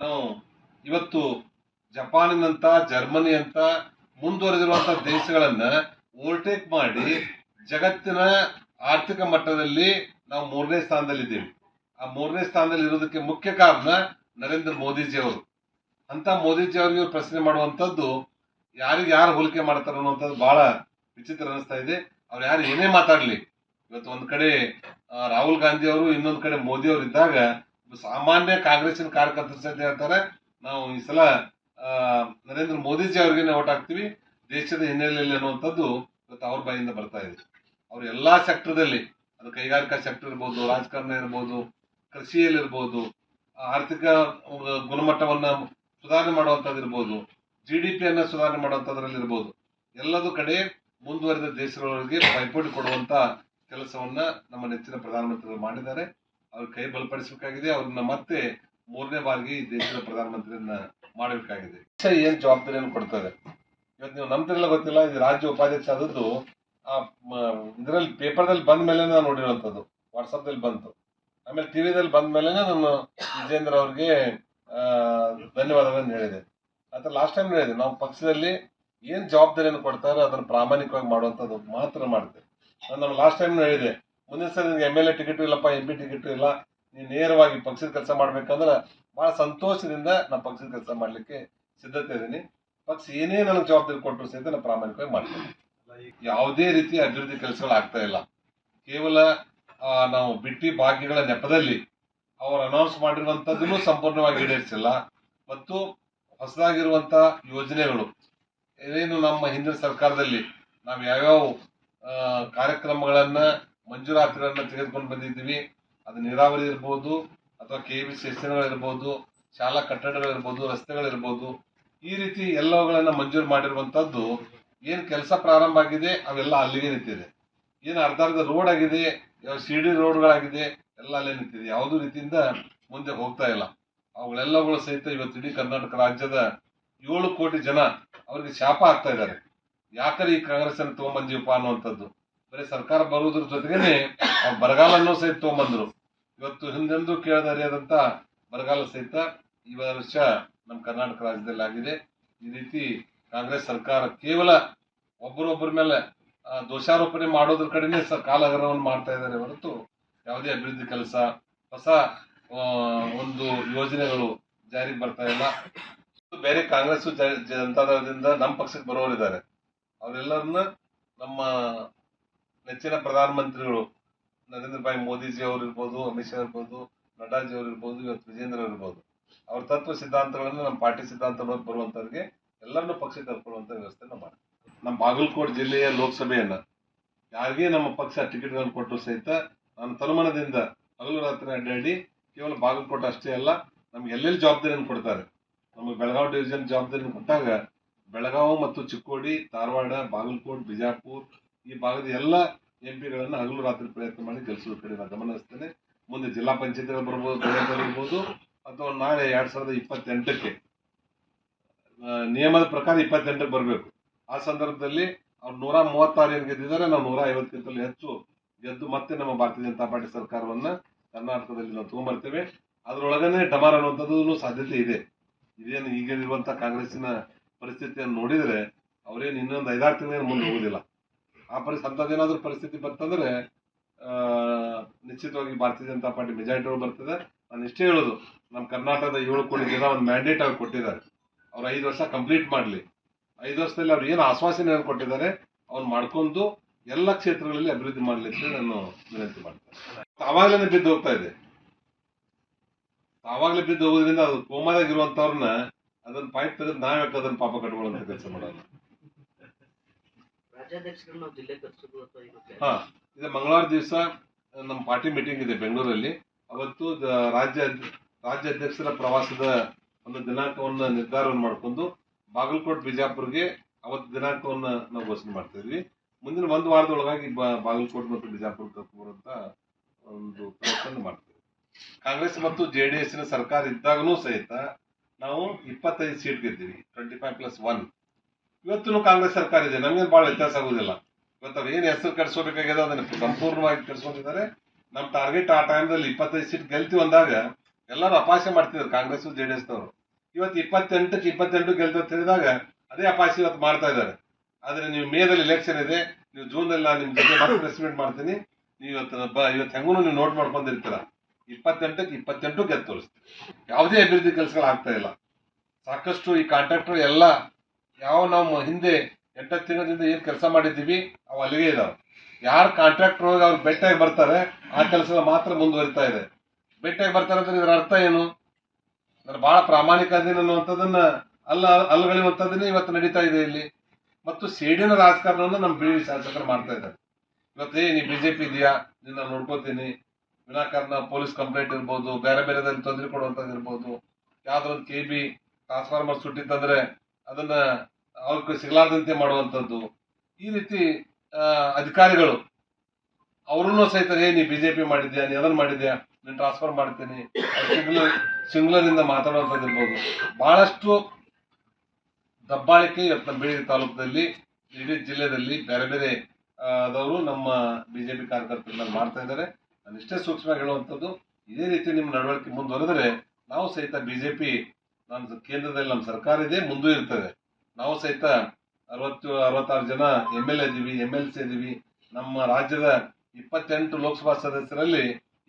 ನಾವು ಇವತ್ತು ಜಪಾನಿನಂತ ಜರ್ಮನಿ ಅಂತ ಮುಂದುವರೆದಿರುವಂತಹ ದೇಶಗಳನ್ನ ಓವರ್ಟೇಕ್ ಮಾಡಿ ಜಗತ್ತಿನ ಆರ್ಥಿಕ ಮಟ್ಟದಲ್ಲಿ ನಾವು ಮೂರನೇ ಸ್ಥಾನದಲ್ಲಿದ್ದೀವಿ. ಆ ಮೂರನೇ ಸ್ಥಾನದಲ್ಲಿ ಇರೋದಕ್ಕೆ ಮುಖ್ಯ ಕಾರಣ ನರೇಂದ್ರ ಮೋದಿಜಿ ಅವರು. ಅಂತ ಮೋದಿಜಿ ಅವರಿಗೆ ಪ್ರಶ್ನೆ ಮಾಡುವಂತದ್ದು ಯಾರಿಗೆ ಯಾರು ಹೋಲಿಕೆ ಮಾಡ್ತಾರೆ ಅನ್ನುವಂಥದ್ದು ಬಹಳ ವಿಚಿತ್ರ ಅನಿಸ್ತಾ ಇದೆ. ಅವ್ರು ಯಾರು ಏನೇ ಮಾತಾಡ್ಲಿ. ಇವತ್ತು ಒಂದು ಕಡೆ ರಾಹುಲ್ ಗಾಂಧಿ ಅವರು, ಇನ್ನೊಂದು ಕಡೆ ಮೋದಿ ಅವರು ಇದ್ದಾಗ ಸಾಮಾನ್ಯ ಕಾಂಗ್ರೆಸ್ಸಿನ ಕಾರ್ಯಕರ್ತರ ಜೊತೆ ಹೇಳ್ತಾರೆ, ನಾವು ಈ ಸಲ ನರೇಂದ್ರ ಮೋದಿಜಿ ಅವ್ರಿಗೆ ಓಟ್ ಹಾಕ್ತೀವಿ. ದೇಶದ ಹಿನ್ನೆಲೆಯಲ್ಲಿ ಅನ್ನುವಂಥದ್ದು ಇವತ್ತು ಅವ್ರ ಬಾಯಿಂದ ಬರ್ತಾ ಇದೆ. ಅವ್ರು ಎಲ್ಲಾ ಸೆಕ್ಟರ್ದಲ್ಲಿ ಅದು ಕೈಗಾರಿಕಾ ಸೆಕ್ಟರ್ ಇರ್ಬೋದು, ರಾಜಕಾರಣ ಇರ್ಬೋದು ಕೃಷಿಯಲ್ಲಿ ಇರ್ಬೋದು ಆರ್ಥಿಕ ಗುಣಮಟ್ಟವನ್ನ ಸುಧಾರಣೆ ಮಾಡುವಂತದ್ದು ಇರ್ಬೋದು ಜಿ ಡಿ ಪಿಯನ್ನು ಸುಧಾರಣೆ ಮಾಡುವಂತದ್ರಲ್ಲಿ ಇರ್ಬೋದು. ಎಲ್ಲದೂ ಕಡೆ ಮುಂದುವರೆದ ದೇಶಗಳಿಗೆ ಪೈಪೋಟಿ ಕೊಡುವಂತ ಕೆಲಸವನ್ನ ನಮ್ಮ ನೆಚ್ಚಿನ ಪ್ರಧಾನಮಂತ್ರಿಗಳು ಮಾಡಿದ್ದಾರೆ. ಅವ್ರ ಕೈ ಬಲಪಡಿಸಬೇಕಾಗಿದೆ, ಅವ್ರನ್ನ ಮತ್ತೆ ಮೂರನೇ ಬಾರಿಗೆ ದೇಶದ ಪ್ರಧಾನಮಂತ್ರಿಯನ್ನ ಮಾಡಬೇಕಾಗಿದೆ. ಏನ್ ಜವಾಬ್ದಾರಿಯನ್ನು ಕೊಡ್ತಾರೆ? ಇವತ್ತು ನೀವು ನಂಬ್ತಿರಲ್ಲ ಗೊತ್ತಿಲ್ಲ ಇದು ರಾಜ್ಯ ಉಪಾಧ್ಯಕ್ಷ ಆದದ್ದು ಆ ಇದರಲ್ಲಿ ಪೇಪರ್ದಲ್ಲಿ ಬಂದ ಮೇಲೆ ನಾನು ನೋಡಿರುವಂತದ್ದು ವಾಟ್ಸಪ್ದಲ್ಲಿ ಬಂತು. ಆಮೇಲೆ ಟಿವಿದಲ್ಲಿ ಬಂದ ಮೇಲೆ ನಾನು ವಿಜೇಂದ್ರ ಅವ್ರಿಗೆ ಧನ್ಯವಾದಗಳನ್ನು ಹೇಳಿದೆ. ಅಥವಾ ಲಾಸ್ಟ್ ಟೈಮ್ ಹೇಳಿದೆ, ನಾವು ಪಕ್ಷದಲ್ಲಿ ಏನ್ ಜವಾಬ್ದಾರಿಯನ್ನು ಕೊಡ್ತಾರೋ ಅದನ್ನು ಪ್ರಾಮಾಣಿಕವಾಗಿ ಮಾಡುವಂಥದ್ದು ಮಾತ್ರ ಮಾಡ್ತೇವೆ. ನಾನು ಲಾಸ್ಟ್ ಟೈಮ್ ಹೇಳಿದೆ ಮುಂದಿನ ಸಲ ನಿನ್ಗೆ ಎಂ ಎಲ್ ಎ ಟಿಕೆಟ್ ಇಲ್ಲಪ್ಪ ಎಂ ಪಿ ಟಿಕೆಟ್ ಇಲ್ಲ, ನೀನು ನೇರವಾಗಿ ಪಕ್ಷದ ಕೆಲಸ ಮಾಡ್ಬೇಕಂದ್ರೆ ಬಹಳ ಸಂತೋಷದಿಂದ ನಾನು ಪಕ್ಷದ ಕೆಲಸ ಮಾಡಲಿಕ್ಕೆ ಸಿದ್ಧತೆ ಇದ್ದೀನಿ. ಪಕ್ಷ ಏನೇ ನನಗೆ ಜವಾಬ್ದಾರಿ ಕೊಟ್ಟರು ಸಹಿತ ನಾನು ಪ್ರಾಮಾಣಿಕವಾಗಿ ಮಾಡ್ತೇನೆ. ಯಾವುದೇ ರೀತಿ ಅಭಿವೃದ್ಧಿ ಕೆಲಸಗಳು ಆಗ್ತಾ ಇಲ್ಲ. ಕೇವಲ ನಾವು ಬಿಟ್ಟಿ ಭಾಗ್ಯಗಳ ನೆಪದಲ್ಲಿ ಅವರು ಅನೌನ್ಸ್ ಮಾಡಿರುವಂತದ್ದನ್ನು ಸಂಪೂರ್ಣವಾಗಿ ಈಡೇರಿಸಿಲ್ಲ. ಮತ್ತು ಹೊಸದಾಗಿರುವಂಥ ಯೋಜನೆಗಳು ಏನೇನು ನಮ್ಮ ಹಿಂದಿನ ಸರ್ಕಾರದಲ್ಲಿ ನಾವು ಯಾವ್ಯಾವ ಕಾರ್ಯಕ್ರಮಗಳನ್ನ ಮಂಜೂರಾತಿಗಳನ್ನ ತೆಗೆದುಕೊಂಡು ಬಂದಿದ್ದೀವಿ. ಅದು ನೀರಾವರಿ ಇರ್ಬೋದು, ಅಥವಾ ಕೆ ಬಿ ಇರ್ಬೋದು ಶಾಲಾ ಕಟ್ಟಡಗಳಿರ್ಬೋದು, ರಸ್ತೆಗಳಿರ್ಬೋದು. ಈ ರೀತಿ ಎಲ್ಲವುಗಳನ್ನು ಮಂಜೂರು ಮಾಡಿರುವಂಥದ್ದು ಏನು ಕೆಲಸ ಪ್ರಾರಂಭ ಆಗಿದೆ, ಅವೆಲ್ಲ ಅಲ್ಲಿಗೆ ನಿಂತಿದೆ. ಏನು ಅರ್ಧ ಅರ್ಧ ರೋಡ್ ಆಗಿದೆ, ಯಾವ ಸಿ ಡಿ ರೋಡ್ಗಳಾಗಿದೆ ಎಲ್ಲ ಅಲ್ಲೇ ನಿಂತಿದೆ. ಯಾವುದೂ ರೀತಿಯಿಂದ ಮುಂದೆ ಹೋಗ್ತಾ ಇಲ್ಲ. ಅವುಗಳೆಲ್ಲವುಗಳು ಸಹಿತ ಇವತ್ತು ಇಡೀ ಕರ್ನಾಟಕ ರಾಜ್ಯದ ಏಳು ಕೋಟಿ ಜನ ಅವರಿಗೆ ಶಾಪ ಆಗ್ತಾ ಇದ್ದಾರೆ. ಯಾಕರೆ ಈ ಕಾಂಗ್ರೆಸ್ ಅನ್ನು ತಗೊಂಬಂದೀವಪ್ಪ ಅನ್ನುವಂಥದ್ದು? ಬರೀ ಸರ್ಕಾರ ಬರುವುದ್ರ ಜೊತೆಗೇನೆ ಬರಗಾಲನೂ ಸಹಿತ ತಗೊಂಬಂದ್ರು. ಇವತ್ತು ಹಿಂದೆಂದೂ ಕೇಳದ ಅರಿಯಾದಂತ ಬರಗಾಲ ಸಹಿತ ಈ ವರ್ಷ ನಮ್ಮ ಕರ್ನಾಟಕ ರಾಜ್ಯದಲ್ಲಿ ಆಗಿದೆ ಈ ರೀತಿ ಕಾಂಗ್ರೆಸ್ ಸರ್ಕಾರ ಕೇವಲ ಒಬ್ಬರೊಬ್ಬರ ಮೇಲೆ ದೋಷಾರೋಪಣೆ ಮಾಡೋದ್ರ ಕಡೆನೆ ಕಾಲಹರಣವನ್ನು ಮಾಡ್ತಾ ಇದ್ದಾರೆ ಹೊರತು ಯಾವುದೇ ಅಭಿವೃದ್ಧಿ ಕೆಲಸ, ಹೊಸ ಒಂದು ಯೋಜನೆಗಳು ಜಾರಿಗೆ ಬರ್ತಾ ಇಲ್ಲ. ಬೇರೆ ಕಾಂಗ್ರೆಸ್ ಜನತಾದಳದಿಂದ ನಮ್ಮ ಪಕ್ಷಕ್ಕೆ ಬರೋರಿದ್ದಾರೆ. ಅವರೆಲ್ಲರನ್ನ ನಮ್ಮ ನೆಚ್ಚಿನ ಪ್ರಧಾನಮಂತ್ರಿಗಳು ನರೇಂದ್ರ ಭಾಯಿ ಮೋದಿಜಿ ಅವರು ಇರ್ಬೋದು ಅಮಿತ್ ಶಾ ಇರ್ಬೋದು ನಡ್ಡಾಜಿ ಅವರು ಇರ್ಬೋದು ಇವತ್ತು ವಿಜೇಂದ್ರ ಇರ್ಬೋದು ಅವ್ರ ತತ್ವ ಸಿದ್ಧಾಂತಗಳನ್ನು ನಮ್ಮ ಪಾರ್ಟಿ ಸಿದ್ಧಾಂತ ಬರುವಂತವ್ರಿಗೆ ಎಲ್ಲರನ್ನು ಪಕ್ಷಕ್ಕೆ ಕರ್ಕೊಳ್ಳುವಂತ ವ್ಯವಸ್ಥೆ ಮಾಡ್ತೀವಿ. ನಮ್ಮ ಬಾಗಲಕೋಟೆ ಜಿಲ್ಲೆಯ ಲೋಕಸಭೆಯನ್ನ ಯಾರಿಗೆ ನಮ್ಮ ಪಕ್ಷ ಟಿಕೆಟ್ಗಳನ್ನು ಕೊಟ್ಟರು ಸಹಿತ ನಾನು ತನುಮನದಿಂದ ಹಗಲು ರಾತ್ರಿ ಅಡ್ಡಾಡಿ ಕೇವಲ ಬಾಗಲಕೋಟೆ ಅಷ್ಟೇ ಅಲ್ಲ, ನಮ್ಗೆ ಎಲ್ಲೆಲ್ಲಿ ಜವಾಬ್ದಾರಿಯನ್ನು ಕೊಡ್ತಾರೆ? ನಮಗೆ ಬೆಳಗಾವಿ ಡಿವಿಷನ್ ಜವಾಬ್ದಾರಿಯನ್ನು ಕೊಟ್ಟಾಗ ಬೆಳಗಾವಿ ಮತ್ತು ಚಿಕ್ಕೋಡಿ, ಧಾರವಾಡ, ಬಾಗಲಕೋಟೆ, ಬಿಜಾಪುರ್ ಈ ಭಾಗದ ಎಲ್ಲ ಎಂ ಪಿಗಳನ್ನ ಹಗಲು ರಾತ್ರಿ ಪ್ರಯತ್ನ ಮಾಡಿ ಗೆಲ್ಲಿಸುವ ಕಡೆ ನಾನು ಗಮನಿಸ್ತೇನೆ ಮುಂದೆ ಜಿಲ್ಲಾ ಪಂಚಾಯತ್ಗಳು ಬರ್ಬೋದು ಇರ್ಬೋದು ಅಥವಾ ನಾಳೆ ಎರಡ್ ಸಾವಿರದ ಇಪ್ಪತ್ತೆಂಟಕ್ಕೆ ನಿಯಮದ ಪ್ರಕಾರ ಇಪ್ಪತ್ತೆಂಟಕ್ಕೆ ಬರಬೇಕು. ಆ ಸಂದರ್ಭದಲ್ಲಿ ಅವ್ರು ನೂರ ಮೂವತ್ತಾರು ಏನು ಗೆದ್ದಿದ್ದಾರೆ. ನಾವು ನೂರ ಐವತ್ತಕ್ಕಿಂತಲೂ ಹೆಚ್ಚು ಗೆದ್ದು ಮತ್ತೆ ನಮ್ಮ ಭಾರತೀಯ ಜನತಾ ಪಾರ್ಟಿ ಸರ್ಕಾರವನ್ನ ಕರ್ನಾಟಕದಲ್ಲಿ ನಾವು ತೊಗೊಂಬರ್ತೇವೆ. ಅದರೊಳಗನೆ ಡಮಾರ್ ಅನ್ನುವಂಥದ್ದು ಸಾಧ್ಯತೆ ಇದೆ. ಇದೇನು ಈಗಿರುವಂತ ಕಾಂಗ್ರೆಸ್ಸಿನ ಪರಿಸ್ಥಿತಿಯನ್ನು ನೋಡಿದರೆ ಅವರೇನು ಇನ್ನೊಂದು ಐದಾರು ತಿಂಗಳೇನು ಮುಂದೆ ಹೋಗುದಿಲ್ಲ. ಆ ಪರಿಸ್ಥಿತಿ ಅಂತದೇನಾದ್ರೂ ಪರಿಸ್ಥಿತಿ ಬರ್ತಂದ್ರೆ ಆ, ನಿಶ್ಚಿತವಾಗಿ ಭಾರತೀಯ ಜನತಾ ಪಾರ್ಟಿ ಮೆಜಾರಿಟಿ ಒಳಗೆ ಬರ್ತದೆ. ನಾನು ಇಷ್ಟೇ ಹೇಳೋದು ನಮ್ಮ ಕರ್ನಾಟಕದ ಏಳು ಕೋಟಿ ಜನ ಒಂದು ಮ್ಯಾಂಡೇಟ್ ಆಗಿ ಕೊಟ್ಟಿದ್ದಾರೆ. ಅವ್ರು ಐದು ವರ್ಷ ಕಂಪ್ಲೀಟ್ ಮಾಡ್ಲಿ. ಐದು ವರ್ಷದಲ್ಲಿ ಅವ್ರು ಏನು ಆಶ್ವಾಸನೆಯನ್ನು ಕೊಟ್ಟಿದ್ದಾರೆ ಅವ್ನು ಮಾಡ್ಕೊಂಡು ಎಲ್ಲ ಕ್ಷೇತ್ರಗಳಲ್ಲಿ ಅಭಿವೃದ್ಧಿ ಮಾಡ್ಲಿಕ್ಕೆ ನಾನು ವಿನಂತಿ ಮಾಡ್ತೇನೆ. ಆವಾಗಲೇ ಬಿದ್ದು ಹೋಗ್ತಾ ಇದೆ. ಆವಾಗಲೇ ಬಿದ್ದು ಹೋಗೋದ್ರಿಂದ ಅದು ಕೋಮಾದಾಗಿರುವಂತವ್ರನ್ನ ಅದನ್ನ ಪೈಪ್ ತೆಗೆದು ನಾವ್ ಯಾಕೆ ಅದನ್ನ ಪಾಪ ಕಟ್ಕೊಳ್ಳುವಂತ ಕೆಲಸ ಮಾಡೋದು. ಇದು ಮಂಗಳವಾರ ದಿವಸ ನಮ್ಮ ಪಾರ್ಟಿ ಮೀಟಿಂಗ್ ಇದೆ ಬೆಂಗಳೂರಲ್ಲಿ. ಅವತ್ತು ರಾಜ್ಯ ರಾಜ್ಯ ಅಧ್ಯಕ್ಷರ ಪ್ರವಾಸದ ಒಂದು ದಿನಾಂಕವನ್ನು ನಿರ್ಧಾರವನ್ನು ಮಾಡ್ಕೊಂಡು ಬಾಗಲಕೋಟ್, ಬಿಜಾಪುರ್ಗೆ ಅವತ್ತು ದಿನಾಂಕವನ್ನು ನಾವು ಘೋಷಣೆ ಮಾಡ್ತಿದ್ವಿ ಮುಂದಿನ ಒಂದು ವಾರದೊಳಗಾಗಿ ಬಾಗಲಕೋಟೆ ಬಾಗಲಕೋಟ್ ಮತ್ತು ಬಿಜಾಪುರ ಕರ್ಕೊಂಡ್ಬರುವಂತ ಒಂದು ಪ್ರಯತ್ನ ಮಾಡ್ತೀವಿ. ಕಾಂಗ್ರೆಸ್ ಮತ್ತು ಜೆ ಡಿ ನ ಸರ್ಕಾರ ಇದ್ದಾಗಲೂ ಸಹಿತ ನಾವು ಇಪ್ಪತ್ತೈದು ಸೀಟ್ ಗೆದ್ದೀವಿ, ಟ್ವೆಂಟಿ ಫೈವ್ ಪ್ಲಸ್ ಒನ್. ಇವತ್ತು ಕಾಂಗ್ರೆಸ್ ಸರ್ಕಾರ ಇದೆ. ನಮ್ಗೇನು ಬಹಳ ವ್ಯತ್ಯಾಸ ಆಗುದಿಲ್ಲ. ಇವತ್ತು ಏನ್ ಹೆಸರು ಕೆಡಿಸ್ಕೋಬೇಕಾಗಿದೆ ಅದನ್ನ ಸಂಪೂರ್ಣವಾಗಿ ಕೆಡಿಸ್ಕೊಂಡಿದ್ದಾರೆ. ನಮ್ ಟಾರ್ಗೆಟ್ ಆ ಟೈಮ್ದಲ್ಲಿ ಇಪ್ಪತ್ತೈದು ಸೀಟ್ ಗೆಲ್ತಿ ಅಂದಾಗ ಎಲ್ಲರೂ ಅಪಾಸೆ ಮಾಡ್ತಿದ್ರು ಕಾಂಗ್ರೆಸ್ ಜೆಡಿಎಸ್ ನವರು. ಇವತ್ತು ಇಪ್ಪತ್ತೆಂಟಕ್ಕೆ ಇಪ್ಪತ್ತೆಂಟು ಗೆಲ್ತ ತಿಳಿದಾಗ ಅದೇ ಅಪಾಸೆ ಇವತ್ತು ಮಾಡ್ತಾ ಇದ್ದಾರೆ. ಆದ್ರೆ ನೀವು ಮೇದಲ್ಲಿ ಎಲೆಕ್ಷನ್ ಇದೆ. ನೀವು ಜೂನ್ದಲ್ಲಿ ನಾನು ನಿಮ್ ಜೊತೆ ಪ್ರೆಸ್ ಮೀಟ್ ಮಾಡ್ತೀನಿ. ನೀವು ಇವತ್ತು ಇವತ್ತು ಹೆಂಗೂ ನೀವು ನೋಟ್ ಮಾಡ್ಕೊಂಡಿರ್ತೀರ. ಇಪ್ಪತ್ತೆಂಟಕ್ಕೆ ಇಪ್ಪತ್ತೆಂಟು ಗೆದ್ದು ತೋರಿಸ್ತೀವಿ ಯಾವುದೇ ಅಭಿವೃದ್ಧಿ ಕೆಲಸಗಳು ಆಗ್ತಾ ಇಲ್ಲ. ಸಾಕಷ್ಟು ಈ ಕಾಂಟ್ರಾಕ್ಟರ್ ಎಲ್ಲ ಯಾವ ನಾವು ಹಿಂದೆ ಎಂಟ ತಿಂಗಳಿಂದ ಏನು ಕೆಲಸ ಮಾಡಿದ್ದೀವಿ, ಅವು ಅಲ್ಲಿಗೆ ಇದಾವೆ. ಯಾರು ಕಾಂಟ್ರಾಕ್ಟರ್ ಹೋಗಿ ಅವ್ರು ಬೆಟ್ಟಾಗಿ ಬರ್ತಾರೆ, ಆ ಕೆಲಸ ಮಾತ್ರ ಮುಂದುವರಿತಾ ಇದೆ. ಬೆಟ್ಟಾಗಿ ಬರ್ತಾರೆ ಅಂದ್ರೆ ಇದರ ಅರ್ಥ ಏನು? ಅಂದ್ರೆ ಬಹಳ ಪ್ರಾಮಾಣಿಕ ಅದೇನು ಅನ್ನುವಂಥದ್ದನ್ನ ಅಲ್ಲ ಅಲ್ಲಗಳಿರುವಂಥದ್ದನ್ನೇ ಇವತ್ತು ನಡೀತಾ ಇದೆ ಇಲ್ಲಿ. ಮತ್ತು ಸೇಡಿನ ರಾಜಕಾರಣವನ್ನು ನಮ್ಮ ಬಿಡಿ ಶಾಸಕರು ಮಾಡ್ತಾ ಇದ್ದಾರೆ. ಇವತ್ತೇ ನೀ ಬಿಜೆಪಿ ಇದೆಯಾ ನಿನ್ನ ನೋಡ್ಕೋತೀನಿ. ವಿನಾಕಾರಣ ಪೊಲೀಸ್ ಕಂಪ್ಲೇಂಟ್ ಇರ್ಬೋದು, ಬೇರೆ ಬೇರೆದಲ್ಲಿ ತೊಂದರೆ ಕೊಡುವಂಥದ್ದು ಇರ್ಬೋದು. ಯಾವುದೋ ಒಂದು ಕೆ ಬಿ ಟ್ರಾನ್ಸ್ಫಾರ್ಮರ್ ಸುಟ್ಟಿತ್ತಂದ್ರೆ ಅದನ್ನ ಅವ್ರಿಗೆ ಸಿಗಲಾರದಂತೆ ಮಾಡುವಂಥದ್ದು. ಈ ರೀತಿ ಅಧಿಕಾರಿಗಳು ಅವ್ರನ್ನೂ ಸಹಿತ ಏ ನೀ ಬಿಜೆಪಿ ಮಾಡಿದ್ಯಾ? ನೀ ಅದನ್ನ ಮಾಡಿದ್ಯಾ? ನೀನು ಟ್ರಾನ್ಸ್ಫರ್ ಮಾಡ್ತೀನಿ. ಸಿಂಗ್ಲರ್ ಸಿಂಗ್ಲರ್ ಇಂದ ಮಾತಾಡುವಂಥದ್ದು ಇರ್ಬೋದು ಬಹಳಷ್ಟು ದಬ್ಬಾಳಿಕೆ ಇವತ್ತು ನಮ್ಮ ಬೇಡಿಗೆ ತಾಲೂಕದಲ್ಲಿ ಇಡೀ ಜಿಲ್ಲೆಯಲ್ಲಿ ಬೇರೆ ಬೇರೆ ಆ, ಆದವರು ನಮ್ಮ ಬಿಜೆಪಿ ಕಾರ್ಯಕರ್ತರನ್ನ ಮಾಡ್ತಾ ಇದ್ದಾರೆ. ನಾನು ಇಷ್ಟೇ ಸೂಕ್ಷ್ಮವಾಗಿ ಹೇಳುವಂಥದ್ದು ಇದೇ ರೀತಿ ನಿಮ್ಮ ನಡವಳಿಕೆ ಮುಂದುವರೆದ್ರೆ ನಾವು ಸಹಿತ ಬಿಜೆಪಿ ನಮ್ಮ ಕೇಂದ್ರದಲ್ಲಿ ನಮ್ಮ ಸರ್ಕಾರ ಇದೆ, ಮುಂದೂ ಇರ್ತದೆ. ನಾವು ಸಹಿತ ಅರವತ್ತು, ಅರವತ್ತಾರು ಜನ ಎಂ ಎಲ್ ಎ ಇದೀವಿ ಎಂ ಎಲ್ ಸಿ ಇದೀವಿ. ನಮ್ಮ ರಾಜ್ಯದ ಇಪ್ಪತ್ತೆಂಟು ಲೋಕಸಭಾ ಸದಸ್ಯರಲ್ಲಿ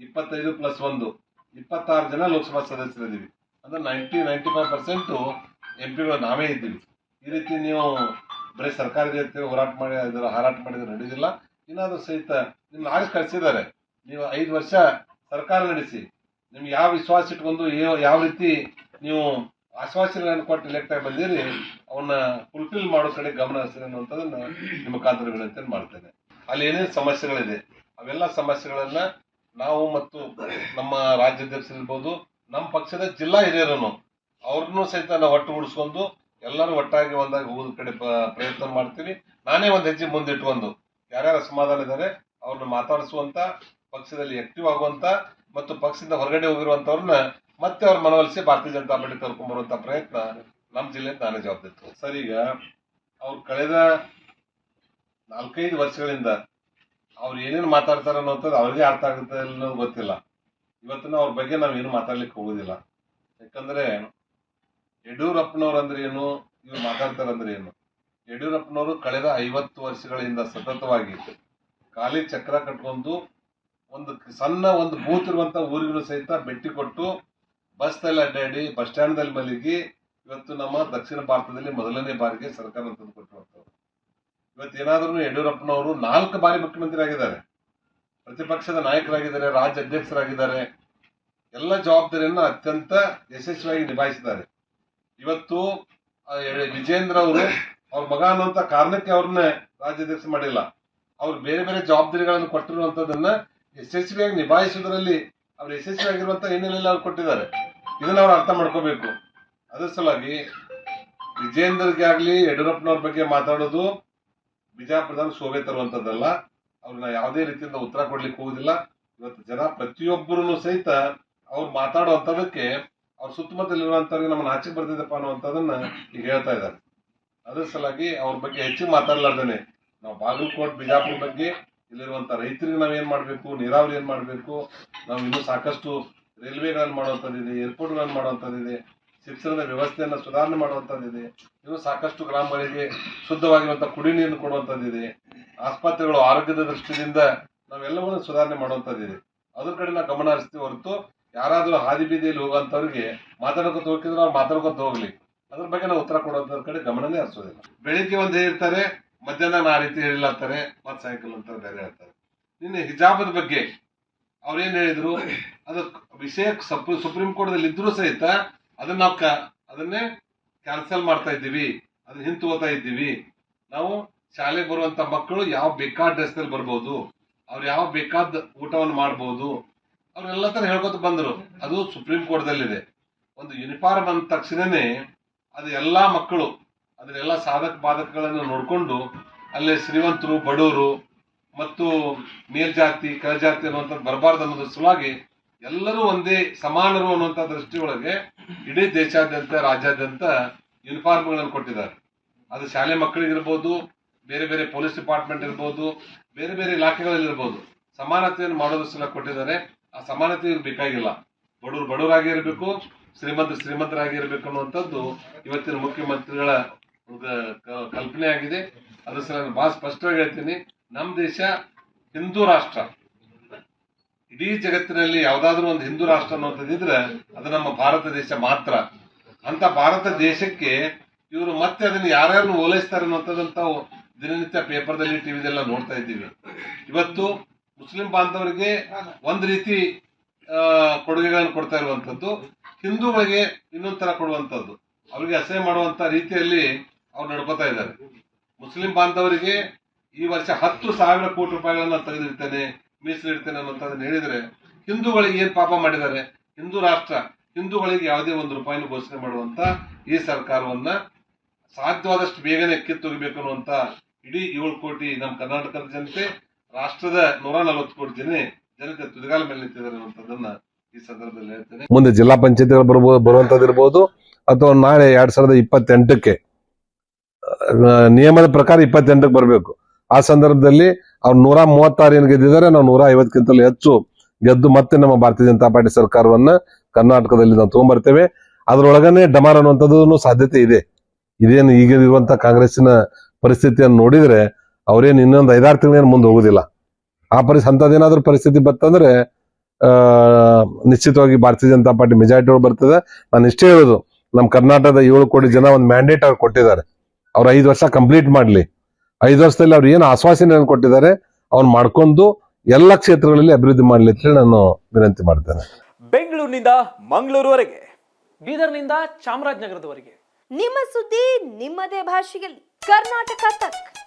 ಇಪ್ಪತ್ತೈದು ಪ್ಲಸ್ ಒಂದು, ಇಪ್ಪತ್ತಾರು ಜನ ಲೋಕಸಭಾ ಸದಸ್ಯರಿದ್ದೀವಿ. ಅಂದ್ರೆ ninety ninety five percent M ಪಿಗಳು ನಾವೇ ಇದ್ದೀವಿ. ಈ ರೀತಿ ನೀವು ಬರೀ ಸರ್ಕಾರದ ಜೊತೆ ಹೋರಾಟ ಮಾಡಿ, ಅದರ ಹಾರಾಟ ಮಾಡಿದ್ರೆ ನಡೆಯೋದಿಲ್ಲ ಇನ್ನಾದರೂ ಸಹಿತ ನಿಮ್ಗೆ ಆಗಿ ಕಳಿಸಿದ್ದಾರೆ. ನೀವು ಐದು ವರ್ಷ ಸರ್ಕಾರ ನಡೆಸಿ. ನಿಮ್ಗೆ ಯಾವ ವಿಶ್ವಾಸ ಇಟ್ಕೊಂಡು ಯಾವ ರೀತಿ ನೀವು ಆಶ್ವಾಸನೆಗಳನ್ನು ಕೊಟ್ಟು ಲೆಕ್ಕ ಬಂದಿರಿ ಅವನ್ನ ಫುಲ್ಫಿಲ್ ಮಾಡೋ ಕಡೆ ಗಮನ ಹರಿಸಿರಿ ಅನ್ನುವಂಥದ್ದನ್ನ ನಿಮ್ಮ ಮುಖಾಂತರ ವಿನಂತಿ ಮಾಡ್ತೇನೆ. ಅಲ್ಲಿ ಏನೇನು ಸಮಸ್ಯೆಗಳಿದೆ, ಅವೆಲ್ಲ ಸಮಸ್ಯೆಗಳನ್ನ ನಾವು ಮತ್ತು ನಮ್ಮ ರಾಜ್ಯಾಧ್ಯಕ್ಷರಿರ್ಬೋದು ನಮ್ಮ ಪಕ್ಷದ ಜಿಲ್ಲಾ ಹಿರಿಯರನ್ನು ಅವ್ರನ್ನೂ ಸಹಿತ ನಾವು ಒಟ್ಟುಗೂಡಿಸ್ಕೊಂಡು ಎಲ್ಲರೂ ಒಟ್ಟಾಗಿ ಒಂದಾಗಿ ಹೋಗೋದ್ ಕಡೆ ಪ್ರಯತ್ನ ಮಾಡ್ತೀವಿ. ನಾನೇ ಒಂದು ಹೆಜ್ಜೆ ಮುಂದಿಟ್ಕೊಂಡು ಯಾರ್ಯಾರು ಅಸಮಾಧಾನ ಇದ್ದಾರೆ ಅವ್ರನ್ನ ಮಾತಾಡಿಸುವಂತ, ಪಕ್ಷದಲ್ಲಿ ಆಕ್ಟಿವ್ ಆಗುವಂತ ಮತ್ತು ಪಕ್ಷದಿಂದ ಹೊರಗಡೆ ಹೋಗಿರುವಂತವ್ರನ್ನ ಮತ್ತೆ ಅವ್ರ ಮನವೊಲಿಸಿ ಭಾರತೀಯ ಜನತಾ ಪಾರ್ಟಿ ತರ್ಕೊಂಡ್ಬರುವಂತ ಪ್ರಯತ್ನ ನಮ್ಮ ಜಿಲ್ಲೆ ನಾನೇ ಜವಾಬ್ದಾರಿ ಸರ್, ಈಗ ಅವ್ರು ಕಳೆದ ನಾಲ್ಕೈದು ವರ್ಷಗಳಿಂದ ಅವ್ರು ಏನೇನು ಮಾತಾಡ್ತಾರೆ ಅನ್ನೋಂಥದ್ದು ಅವ್ರಿಗೆ ಅರ್ಥ ಆಗುತ್ತೆ ಅನ್ನೋದು ಗೊತ್ತಿಲ್ಲ. ಇವತ್ತಿನ ಅವ್ರ ಬಗ್ಗೆ ನಾವ್ ಏನು ಮಾತಾಡ್ಲಿಕ್ಕೆ ಹೋಗೋದಿಲ್ಲ. ಯಾಕಂದ್ರೆ ಯಡಿಯೂರಪ್ಪನವ್ರು ಅಂದ್ರೆ ಏನು, ಇವ್ರು ಮಾತಾಡ್ತಾರೆ ಅಂದ್ರೆ ಏನು? ಯಡಿಯೂರಪ್ಪನವರು ಕಳೆದ ಐವತ್ತು ವರ್ಷಗಳಿಂದ ಸತತವಾಗಿ ಖಾಲಿ ಚಕ್ರ ಕಟ್ಕೊಂಡು ಒಂದು ಸಣ್ಣ ಒಂದು ಬೂತ್ ಇರುವಂತ ಊರಿಗೂ ಸಹಿತ ಬೆಟ್ಟಿ ಕೊಟ್ಟು ಬಸ್ನಲ್ಲಿ ಅಡ್ಡಾಡಿ ಬಸ್ ಸ್ಟ್ಯಾಂಡ್ದಲ್ಲಿ ಮಲಗಿ ಇವತ್ತು ನಮ್ಮ ದಕ್ಷಿಣ ಭಾರತದಲ್ಲಿ ಮೊದಲನೇ ಬಾರಿಗೆ ಸರ್ಕಾರ ತಂದು ಕೊಟ್ಟಿರುವಂತವ್ರು ಇವತ್ತು ಏನಾದ್ರೂ ಯಡಿಯೂರಪ್ಪನವರು ನಾಲ್ಕು ಬಾರಿ ಮುಖ್ಯಮಂತ್ರಿ ಆಗಿದ್ದಾರೆ. ಪ್ರತಿಪಕ್ಷದ ನಾಯಕರಾಗಿದ್ದಾರೆ, ರಾಜ್ಯ ಅಧ್ಯಕ್ಷರಾಗಿದ್ದಾರೆ. ಎಲ್ಲ ಜವಾಬ್ದಾರಿಯನ್ನ ಅತ್ಯಂತ ಯಶಸ್ವಿಯಾಗಿ ನಿಭಾಯಿಸಿದ್ದಾರೆ. ಇವತ್ತು ವಿಜೇಂದ್ರ ಅವರು ಅವ್ರ ಮಗ ಅನ್ನುವಂತ ಕಾರಣಕ್ಕೆ ಅವ್ರನ್ನ ರಾಜ್ಯಾಧ್ಯಕ್ಷ ಮಾಡಿಲ್ಲ. ಅವ್ರು ಬೇರೆ ಬೇರೆ ಜವಾಬ್ದಾರಿಗಳನ್ನು ಕೊಟ್ಟಿರುವಂತದನ್ನ ಯಶಸ್ವಿಯಾಗಿ ನಿಭಾಯಿಸುವುದರಲ್ಲಿ ಅವ್ರು ಯಶಸ್ವಿಯಾಗಿರುವಂತ ಹಿನ್ನೆಲೆಯಲ್ಲಿ ಅವ್ರು ಕೊಟ್ಟಿದ್ದಾರೆ. ಇದನ್ನ ಅವ್ರು ಅರ್ಥ ಮಾಡ್ಕೋಬೇಕು. ಅದ್ರ ಸಲುವಾಗಿ ವಿಜೇಂದ್ರಗೆ ಆಗ್ಲಿ, ಯಡಿಯೂರಪ್ಪನವ್ರ ಬಗ್ಗೆ ಮಾತಾಡೋದು ಬಿಜಾಪುರದಲ್ಲಿ ಶೋಭೆ ತರುವಂತದ್ದಲ್ಲ. ಅವ್ರನ್ನ ಯಾವುದೇ ರೀತಿಯಿಂದ ಉತ್ತರ ಕೊಡ್ಲಿಕ್ಕೆ ಹೋಗುದಿಲ್ಲ. ಇವತ್ತು ಜನ ಪ್ರತಿಯೊಬ್ಬರು ಸಹಿತ ಅವ್ರು ಮಾತಾಡುವಂಥದಕ್ಕೆ ಅವ್ರ ಸುತ್ತಮುತ್ತಲಿರುವಂತವ್ರಿಗೆ ನಮ್ಮನ್ನ ಆಚೆ ಬರ್ತಿದ್ದಪ್ಪ ಅನ್ನುವಂಥದ್ದನ್ನ ಈಗ ಹೇಳ್ತಾ ಇದ್ದಾರೆ. ಅದ್ರ ಸಲುವಾಗಿ ಅವ್ರ ಬಗ್ಗೆ ಹೆಚ್ಚು ಮಾತಾಡ್ಲಾರ್ದೇನೆ. ನಾವು ಬಾಗಲಕೋಟ್, ಬಿಜಾಪುರ ಬಗ್ಗೆ ಇಲ್ಲಿರುವಂತ ರೈತರಿಗೆ ನಾವೇನ್ ಮಾಡ್ಬೇಕು, ನೀರಾವರಿ ಏನ್ ಮಾಡ್ಬೇಕು, ನಾವು ಇನ್ನೂ ಸಾಕಷ್ಟು ರೈಲ್ವೆಗಳನ್ನು ಮಾಡುವಂತದ್ದಿದೆ ಏರ್ಪೋರ್ಟ್ಗಳನ್ನು ಮಾಡುವಂತದ್ದಿದೆ ಶಿಕ್ಷಣದ ವ್ಯವಸ್ಥೆಯನ್ನು ಸುಧಾರಣೆ ಮಾಡುವಂತದ್ದಿದೆ ಇನ್ನು ಸಾಕಷ್ಟು ಗ್ರಾಮಗಳಿಗೆ ಶುದ್ಧವಾಗಿರುವಂಥ ಕುಡಿ ನೀರನ್ನು ಕೊಡುವಂತದ್ದಿದೆ ಆಸ್ಪತ್ರೆಗಳು ಆರೋಗ್ಯದ ದೃಷ್ಟಿಯಿಂದ ನಾವೆಲ್ಲವನ್ನು ಸುಧಾರಣೆ ಮಾಡುವಂತದ್ದಿದೆ ಅದ್ರ ಕಡೆ ನಾವು ಗಮನ ಹರಿಸ್ತೀವಿ ಹೊರತು ಯಾರಾದರೂ ಹಾದಿ ಬೀದಿಯಲ್ಲಿ ಹೋಗುವಂಥವ್ರಿಗೆ ಮಾತಾಡ್ಕೊತ ಹೋಗಿದ್ರೆ ಅವ್ರು ಮಾತಾಡ್ಕೊತ ಹೋಗ್ಲಿ. ಅದ್ರ ಬಗ್ಗೆ ನಾವು ಉತ್ತರ ಕೊಡುವಂತ ಕಡೆ ಗಮನನೇ ಹರಿಸೋದಿಲ್ಲ. ಬೆಳಿಗ್ಗೆ ಒಂದು ಹೇಳ್ತಾರೆ ಮಧ್ಯಾಹ್ನ ಆ ರೀತಿ ಹೇಳಿಲ್ಲತ್ತಾರೆ ಮತ್ತೆ ಸಾಯಂಕಾಲ ಅಂತ ಬೇರೆ ಹೇಳ್ತಾರೆ. ನಿನ್ನೆ ಹಿಜಾಬದ ಬಗ್ಗೆ ಅವ್ರೇನ್ ಹೇಳಿದ್ರು? ಅದು ವಿಷಯ ಸುಪ್ರೀಂ ಸುಪ್ರೀಂ ಕೋರ್ಟ್ದಲ್ಲಿ ಇದ್ರೂ ಸಹಿತ ಅದನ್ನ ನಾವು ಅದನ್ನೇ ಕ್ಯಾನ್ಸಲ್ ಮಾಡ್ತಾ ಇದ್ದೀವಿ. ಅದನ್ನ ಹಿಂತುಗೋತಾ ಇದ್ದೀವಿ. ನಾವು ಶಾಲೆಗೆ ಬರುವಂತ ಮಕ್ಕಳು ಯಾವ ಬೇಕಾದ ಡ್ರೆಸ್ನಲ್ಲಿ ಬರ್ಬೋದು, ಅವ್ರು ಯಾವ ಬೇಕಾದ ಊಟವನ್ನು ಮಾಡ್ಬೋದು, ಅವ್ರೆಲ್ಲ ತರ ಹೇಳ್ಕೊತ ಬಂದರು. ಅದು ಸುಪ್ರೀಂ ಕೋರ್ಟ್ ಇದೆ ಒಂದು ಯೂನಿಫಾರ್ಮ್ ಅಂದ ತಕ್ಷಣನೇ ಅದು ಎಲ್ಲಾ ಮಕ್ಕಳು ಅದನ್ನೆಲ್ಲ ಸಾಧಕ ಬಾಧಕಗಳನ್ನು ನೋಡಿಕೊಂಡು ಅಲ್ಲೇ ಶ್ರೀಮಂತರು ಬಡವರು ಮತ್ತು ಮೇಲ್ಜಾತಿ ಕೆಳಜಾತಿ ಅನ್ನುವಂಥದ್ದು ಬರಬಾರ್ದು ಅನ್ನೋದ್ರ ಸಲುವಾಗಿ ಎಲ್ಲರೂ ಒಂದೇ ಸಮಾನರು ಅನ್ನುವಂಥ ದೃಷ್ಟಿಯೊಳಗೆ ಇಡೀ ದೇಶಾದ್ಯಂತ, ರಾಜ್ಯಾದ್ಯಂತ ಯೂನಿಫಾರ್ಮ್ಗಳನ್ನು ಕೊಟ್ಟಿದ್ದಾರೆ. ಅದು ಶಾಲೆ ಮಕ್ಕಳಿಗಿರ್ಬೋದು, ಬೇರೆ ಬೇರೆ ಪೊಲೀಸ್ ಡಿಪಾರ್ಟ್ಮೆಂಟ್ ಇರ್ಬೋದು, ಬೇರೆ ಬೇರೆ ಇಲಾಖೆಗಳಲ್ಲಿ ಇರ್ಬೋದು ಸಮಾನತೆಯನ್ನು ಮಾಡೋದ್ರ ಸಲ ಕೊಟ್ಟಿದ್ದಾರೆ. ಆ ಸಮಾನತೆ ಇವ್ರು ಬೇಕಾಗಿಲ್ಲ. ಬಡವರು ಬಡವರಾಗಿರ್ಬೇಕು ಶ್ರೀಮಂತ ಶ್ರೀಮಂತರಾಗಿರ್ಬೇಕು ಅನ್ನುವಂಥದ್ದು ಇವತ್ತಿನ ಮುಖ್ಯಮಂತ್ರಿಗಳ ಕಲ್ಪನೆ ಆಗಿದೆ ಅದ್ರ ಸಲ ನಾನು ಬಹಳ ಸ್ಪಷ್ಟವಾಗಿ ಹೇಳ್ತೀನಿ. ನಮ್ಮ ದೇಶ ಹಿಂದೂ ರಾಷ್ಟ್ರ. ಇಡೀ ಜಗತ್ತಿನಲ್ಲಿ ಯಾವ್ದಾದ್ರು ಒಂದು ಹಿಂದೂ ರಾಷ್ಟ್ರ ಅನ್ನುವಂಥದ್ದಿದ್ರೆ ಅದು ನಮ್ಮ ಭಾರತ ದೇಶ ಮಾತ್ರ. ಅಂತ ಭಾರತ ದೇಶಕ್ಕೆ ಇವರು ಮತ್ತೆ ಅದನ್ನ ಯಾರ್ಯಾರನ್ನು ಓಲೈಸ್ತಾರೆ ಅನ್ನೋಂಥದ್ದಂತ ದಿನನಿತ್ಯ ಪೇಪರ್ದಲ್ಲಿ ಟಿವಿದೆಲ್ಲ ನೋಡ್ತಾ ಇದ್ದೀವಿ. ಇವತ್ತು ಮುಸ್ಲಿಂ ಬಾಂಧವರಿಗೆ ಒಂದ್ ರೀತಿ ಕೊಡುಗೆಗಳನ್ನು ಕೊಡ್ತಾ ಇರುವಂತದ್ದು ಹಿಂದೂಗಳಿಗೆ ಇನ್ನೊಂದ್ ತರ ಕೊಡುವಂತದ್ದು ಅವರಿಗೆ ಅಸಹ್ಯ ಮಾಡುವಂತ ರೀತಿಯಲ್ಲಿ ಅವ್ರು ನಡ್ಕೋತಾ ಇದ್ದಾರೆ. ಮುಸ್ಲಿಂ ಬಾಂಧವರಿಗೆ ಈ ವರ್ಷ ಹತ್ತು ಸಾವಿರ ಕೋಟಿ ರೂಪಾಯಿಗಳನ್ನ ತೆಗೆದಿರ್ತೇನೆ ಮೀಸಲಿಡ್ತೇನೆ ಅನ್ನೋಂಥದ್ದನ್ನ ಹೇಳಿದ್ರೆ ಹಿಂದೂಗಳಿಗೆ ಏನ್ ಪಾಪ ಮಾಡಿದ್ದಾರೆ? ಹಿಂದೂ ರಾಷ್ಟ್ರ, ಹಿಂದೂಗಳಿಗೆ ಯಾವುದೇ ಒಂದು ರೂಪಾಯಿನ ಘೋಷಣೆ ಮಾಡುವಂತ ಈ ಸರ್ಕಾರವನ್ನ ಸಾಧ್ಯವಾದಷ್ಟು ಬೇಗನೆ ಕಿತ್ತೊಗಿಬೇಕು ಅನ್ನುವಂತ ಇಡೀ ಏಳು ಕೋಟಿ ನಮ್ಮ ಕರ್ನಾಟಕದ ಜನತೆ, ರಾಷ್ಟ್ರದ ನೂರ ನಲವತ್ತು ಕೋಟಿ ಜನ, ಜನತೆ ತುದಿಗಾಲ ಮೇಲೆ ನಿಂತಿದ್ದಾರೆ ಅನ್ನುವಂಥದ್ದನ್ನ ಈ ಸಂದರ್ಭದಲ್ಲಿ ಹೇಳ್ತೇನೆ. ಮುಂದೆ ಜಿಲ್ಲಾ ಪಂಚಾಯತ್ಗಳು ಬರ್ಬೋದು ಇರಬಹುದು ಅಥವಾ ನಾಳೆ ಎರಡ್ ಸಾವಿರದ ಇಪ್ಪತ್ತೆಂಟಕ್ಕೆ ನಿಯಮದ ಪ್ರಕಾರ ಇಪ್ಪತ್ತೆಂಟಕ್ಕೆ ಬರಬೇಕು. ಆ ಸಂದರ್ಭದಲ್ಲಿ ಅವ್ರು ನೂರ ಮೂವತ್ತಾರು ಏನು ಗೆದ್ದಿದ್ದಾರೆ, ನಾವು ನೂರ ಐವತ್ತಕ್ಕಿಂತಲೂ ಹೆಚ್ಚು ಗೆದ್ದು ಮತ್ತೆ ನಮ್ಮ ಭಾರತೀಯ ಜನತಾ ಪಾರ್ಟಿ ಸರ್ಕಾರವನ್ನ ಕರ್ನಾಟಕದಲ್ಲಿ ನಾವು ತಗೊಂಡ್ಬರ್ತೇವೆ ಅದರೊಳಗನೆ ಡಮಾರ್ ಅನ್ನುವಂಥದ್ದು ಸಾಧ್ಯತೆ ಇದೆ. ಇದೇನು ಈಗ ಇರುವಂತ ಕಾಂಗ್ರೆಸ್ಸಿನ ಪರಿಸ್ಥಿತಿಯನ್ನು ನೋಡಿದ್ರೆ ಅವ್ರೇನು ಇನ್ನೊಂದು ಐದಾರು ತಿಂಗಳೇನು ಮುಂದೆ ಹೋಗುದಿಲ್ಲ. ಆ ಪರಿಸ್ಥಿತಿ ಅಂತದೇನಾದ್ರೂ ಪರಿಸ್ಥಿತಿ ಬತ್ತಂದ್ರೆ ನಿಶ್ಚಿತವಾಗಿ ಭಾರತೀಯ ಜನತಾ ಪಾರ್ಟಿ ಮೆಜಾರಿಟಿ ಬರ್ತದೆ. ನಾನು ಇಷ್ಟೇ ಹೇಳೋದು, ನಮ್ಮ ಕರ್ನಾಟಕದ ಏಳು ಕೋಟಿ ಜನ ಒಂದು ಮ್ಯಾಂಡೇಟ್ ಅವ್ರು ಕೊಟ್ಟಿದ್ದಾರೆ. ಅವ್ರು ಐದು ವರ್ಷ ಕಂಪ್ಲೀಟ್ ಮಾಡಲಿ. ಐದು ವರ್ಷದಲ್ಲಿ ಅವ್ರು ಏನು ಆಶ್ವಾಸನೆಯನ್ನು ಕೊಟ್ಟಿದ್ದಾರೆ ಅವ್ನು ಮಾಡ್ಕೊಂಡು ಎಲ್ಲ ಕ್ಷೇತ್ರಗಳಲ್ಲಿ ಅಭಿವೃದ್ಧಿ ಮಾಡಲಿ ಅಂತ ಹೇಳಿ ನಾನು ವಿನಂತಿ ಮಾಡ್ತೇನೆ. ಬೆಂಗಳೂರಿನಿಂದ ಮಂಗಳೂರುವರೆಗೆ. ಬೀದರ್ನಿಂದ ಚಾಮರಾಜನಗರದವರೆಗೆ. ನಿಮ್ಮ ಸುದ್ದಿ ನಿಮ್ಮದೇ ಭಾಷೆಯಲ್ಲಿ. ಕರ್ನಾಟಕ ತಕ್.